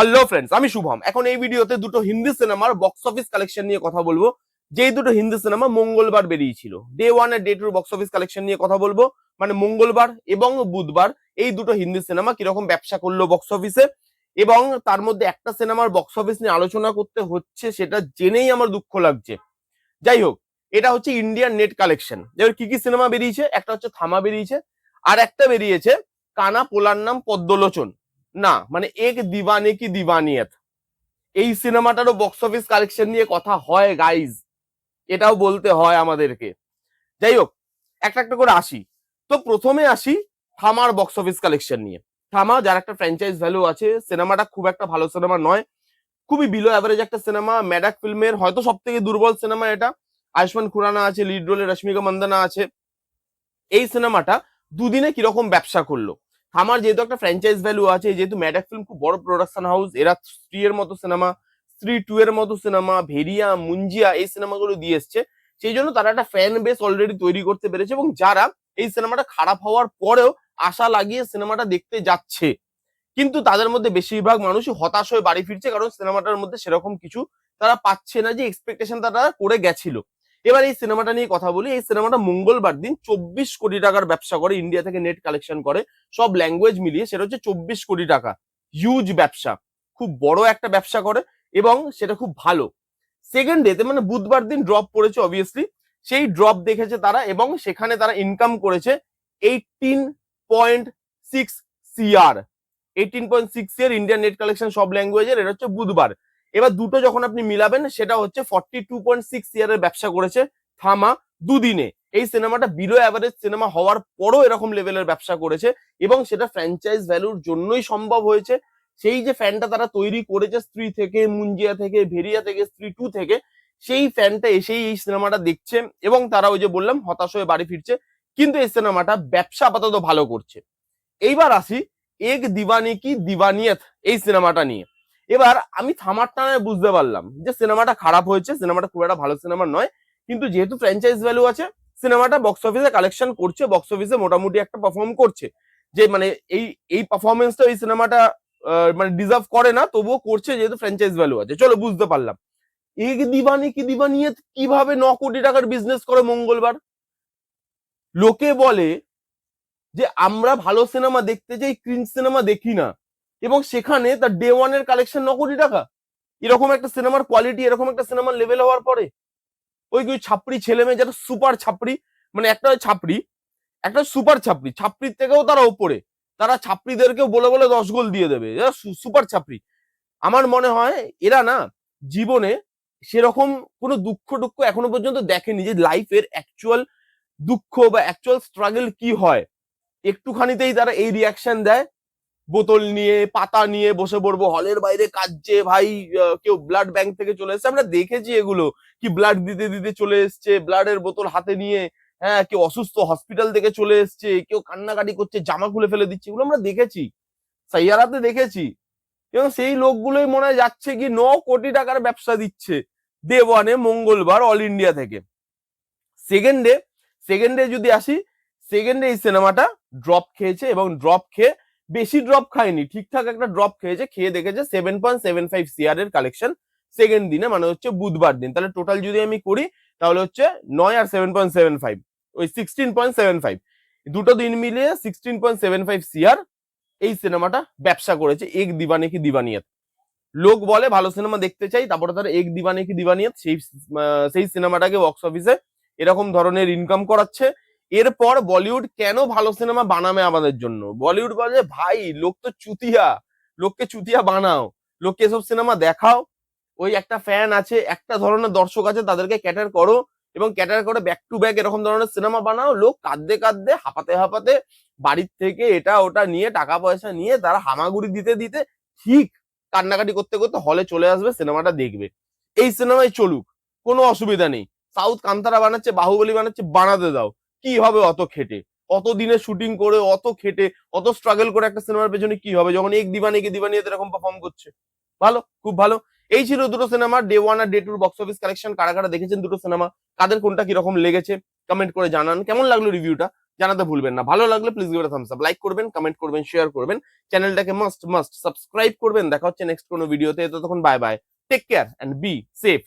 Hello friends আমি শুভম। এখন এই ভিডিওতে দুটো হিন্দি সিনেমার বক্স অফিস কালেকশন নিয়ে কথা বলব। যেই দুটো হিন্দি সিনেমা মঙ্গলবার বেরিয়েছিল। ডে ওয়ান আর ডে টুর বক্স অফিস কালেকশন নিয়ে কথা বলব। মানে মঙ্গলবার এবং বুধবার এই দুটো হিন্দি সিনেমা কীরকম ব্যবসা করল বক্স অফিসে এবং তার মধ্যে একটা সিনেমার বক্স অফিস নিয়ে আলোচনা করতে হচ্ছে, সেটা জেনেই আমার দুঃখ লাগছে। যাই হোক, এটা হচ্ছে ইন্ডিয়ান নেট কালেকশন এবার কি কি সিনেমা বেরিয়েছে? একটা হচ্ছে থামা বেরিয়েছে, আর একটা বেরিয়েছে কানা পোলার নাম পদ্মলোচন। না মানে এক দিবানে কি দিওয়ানিয়ত এই সিনেমাটারও বক্স অফিস কালেকশন নিয়ে কথা হয় গাইজ এটাও বলতে হয় আমাদেরকে। যাই হোক, একটা একটা করে আসি। তো প্রথমে আসি থামার বক্স অফিস কালেকশন নিয়ে। থামা, যার একটা ফ্র্যাঞ্চাইজ ভ্যালু আছে, সিনেমাটা খুব একটা ভালো সিনেমা নয়। খুবই বিলো অ্যাভারেজ একটা সিনেমা ম্যাডাক ফিল্মের হয়তো সব থেকে দুর্বল সিনেমা এটা। আয়ুষ্মান খুরানা আছে লিড রোলে রশ্মিকা মন্দানা আছে। এই সিনেমাটা দুদিনে কীরকম ব্যবসা করল? থামার যেহেতু একটা ফ্র্যাঞ্চাইজ ভ্যালু আছে, যেহেতু ম্যাডাক ফিল্ম খুব বড় প্রোডাকশন হাউস এরা স্ত্রী এর মতো সিনেমা স্ত্রী টু এর মতো সিনেমা ভেরিয়া, মুঞ্জিয়া এই সিনেমাগুলো দিয়ে এসছে। সেই জন্য তারা একটা ফ্যান বেস অলরেডি তৈরি করতে পেরেছে এবং যারা এই সিনেমাটা খারাপ হওয়ার পরেও আশা লাগিয়ে সিনেমাটা দেখতে যাচ্ছে। কিন্তু তাদের মধ্যে বেশিরভাগ মানুষই হতাশ হয়ে বাড়ি ফিরছে, কারণ সিনেমাটার মধ্যে সেরকম কিছু তারা পাচ্ছে না যে এক্সপেকটেশন তারা করে গেছিল। এবার এই সিনেমাটা নিয়ে কথা বলি, এই সিনেমাটা মঙ্গলবার দিন চব্বিশ কোটি টাকার ব্যবসা করে ইন্ডিয়া থেকে নেট কালেকশন করে, সব ল্যাঙ্গুয়েজ মিলিয়ে সেটা হচ্ছে চব্বিশ কোটি টাকা। হিউজ ব্যবসা, খুব বড় একটা ব্যবসা করে এবং সেটা খুব ভালো। সেকেন্ড ডেতে মানে বুধবার দিন ড্রপ পড়েছে অবভিয়াসলি সেই ড্রপ দেখেছে তারা এবং সেখানে তারা ইনকাম করেছে eighteen point six CR eighteen point six এর ইন্ডিয়ান নেট কালেকশন সব ল্যাঙ্গুয়েজের এটা হচ্ছে বুধবার। এবার দুটো যখন আপনি মিলাবেন, সেটা হচ্ছে ফর্টি টু পয়েন্ট সিক্স ইয়ারের ব্যবসা করেছে থামা দুদিনে। এই সিনেমাটা বিলো অ্যাভারেজ সিনেমা হওয়ার পরও এরকম লেভেলের ব্যবসা করেছে এবং সেটা ফ্র্যাঞ্চাইজ ভ্যালুর জন্যই সম্ভব হয়েছে। সেই যে ফ্যানটা তারা তৈরি করেছে স্ত্রী থেকে, মুঞ্জিয়া থেকে, ভেরিয়া থেকে, স্ত্রী টু থেকে, সেই ফ্যানটা এসেই এই সিনেমাটা দেখছে এবং তারা ওই যে বললাম, হতাশ হয়ে বাড়ি ফিরছে। কিন্তু এই সিনেমাটা ব্যবসা আপাতত ভালো করছে। এইবার আসি এক দিওয়ানি কি দিওয়ানিয়ত এই সিনেমাটা নিয়ে। এবার আমি থামার টানায় বুঝতে পারলাম যে সিনেমাটা খারাপ হয়েছে, সিনেমাটা খুব একটা ভালো সিনেমা নয়, কিন্তু যেহেতু ফ্র্যাঞ্চাইজ ভ্যালু আছে, সিনেমাটা বক্স অফিসে কালেকশন করছে বক্স অফিসে মোটামুটি একটা পারফর্ম করছে। যে মানে এই এই পারফরমেন্সটা এই সিনেমাটা মানে ডিজার্ভ করে না, তবুও করছে যেহেতু ফ্র্যাঞ্চাইজ ভ্যালু আছে। চলো বুঝতে পারলাম। এক দিবানি, কি দিবানিয়ে কীভাবে ন কোটি টাকার বিজনেস করে মঙ্গলবার? লোকে বলে যে আমরা ভালো সিনেমা দেখতে চাই ক্রিঞ্জ সিনেমা দেখি না। এবং সেখানে তার ডে ওয়ানের কালেকশন ন কোটি টাকা। এরকম একটা সিনেমার কোয়ালিটি এরকম একটা সিনেমার লেভেল হওয়ার পরে ওই ওই ছাপড়ি ছেলে মেয়ে যারা সুপার ছাপড়ি মানে একটা ছাপড়ি, একটা সুপার ছাপড়ি, ছাপড়ির থেকেও তারা ওপরে। তারা ছাপড়িদেরকেও বলে বলে দশ গোল দিয়ে দেবে। সুপার ছাপড়ি। আমার মনে হয় এরা না জীবনে সেরকম কোনো দুঃখ টুক্ষ এখনও পর্যন্ত দেখেনি যে লাইফের অ্যাকচুয়াল দুঃখ বা অ্যাকচুয়াল স্ট্রাগল কি হয়। একটুখানিতেই তারা এই রিয়াকশন দেয়। বোতল নিয়ে, পাতা নিয়ে বসে পড়ব, হলের বাইরে কাজছে ভাই কেউ ব্লাড ব্যাংক থেকে চলে এসছে। আমরা দেখেছি এগুলো, কি ব্লাড দিতে দিতে চলে এসছে ব্লাডের বোতল হাতে নিয়ে হ্যাঁ কেউ অসুস্থ হসপিটাল থেকে চলে এসছে, কেউ কান্নাকাটি করছে, জামা খুলে ফেলে দিচ্ছে, এগুলো আমরা দেখেছি, সাইয়ারাতে দেখেছি। এবং সেই লোকগুলোই মনে হয় যাচ্ছে কি, ন কোটি টাকার ব্যবসা দিচ্ছে ডে ওয়ানে মঙ্গলবার অল ইন্ডিয়া থেকে। সেকেন্ডে সেকেন্ডে যদি আসি সেকেন্ডে এই সিনেমাটা ড্রপ খেয়েছে এবং ড্রপ খেয়ে বেশি ড্রপ খায়নি, ঠিকঠাক একটা ড্রপ খেয়েছে, খেয়ে দেখেছে seven point seven five CR এর কালেকশন সেকেন্ড দিনে মানে হচ্ছে বুধবার দিন। তাহলে টোটাল যদি আমি করি, তাহলে হচ্ছে নয় আর সেভেন পয়েন্ট সেভেন ফাইভ ওই সিক্সটিন পয়েন্ট সেভেন ফাইভ দুটো দিন মিলিয়ে sixteen point seven five CR এই সিনেমাটা ব্যবসা করেছে, এক দিবানে কি দিবানিয়ত। লোক বলে, ভালো সিনেমা দেখতে চাই, তারপরে তারা এক দিবানে কি দিবানিয়ত, সেই সেই সিনেমাটাকে বক্স অফিসে এরকম ধরনের ইনকাম করাচ্ছে এরপর বলিউড কেন ভালো সিনেমা বানাবে আমাদের জন্য? বলিউড বলে, ভাই, লোক তো চুতিয়া। লোককে চুতিয়া বানাও। লোককে এসব সিনেমা দেখাও। ওই একটা ফ্যান আছে, একটা ধরনের দর্শক আছে, তাদেরকে ক্যাটার করো এবং ক্যাটার করে ব্যাক টু ব্যাক এরকম ধরনের সিনেমা বানাও। লোক কাঁদতে কাঁদতে, হাঁপাতে হাঁপাতে বাড়ির থেকে এটা ওটা নিয়ে টাকা পয়সা নিয়ে তারা হামাগুড়ি দিতে দিতে ঠিক কান্নাকাটি করতে করতে হলে চলে আসবে, সিনেমাটা দেখবে। এই সিনেমায় চলুক, কোনো অসুবিধা নেই। সাউথ কান্তারা বানাচ্ছে, বাহুবলী বানাচ্ছে, বানাতে দাও। কি হবে অত খেটে? অত দিনে শুটিং করে অত খেটে? অত স্ট্রাগল করে একটা সিনেমার পেছনে কি হবে? যখন এক দিবানি কি দিবানিতে এরকম পারফর্ম করছে। ভালো? খুব ভালো? এই ছিল দুটো সিনেমা ডে ওয়ান আর ডে টুর বক্স অফিস কালেকশন কারা কারা দেখেছেন দুটো সিনেমা কাদের কোনটা কীরকম লেগেছে? কমেন্ট করে জানান। কেমন লাগল রিভিউটা জানাতে ভুলবেন না। ভালো লাগলে please give thumbs up like করবেন কমেন্ট করবেন শেয়ার করবেন। চ্যানেলটাকে মাস্ট মাস্ট সাবস্ক্রাইব করবেন। দেখা হচ্ছে নেক্সট কোনো ভিডিওতে ততক্ষণ bye bye take care and be safe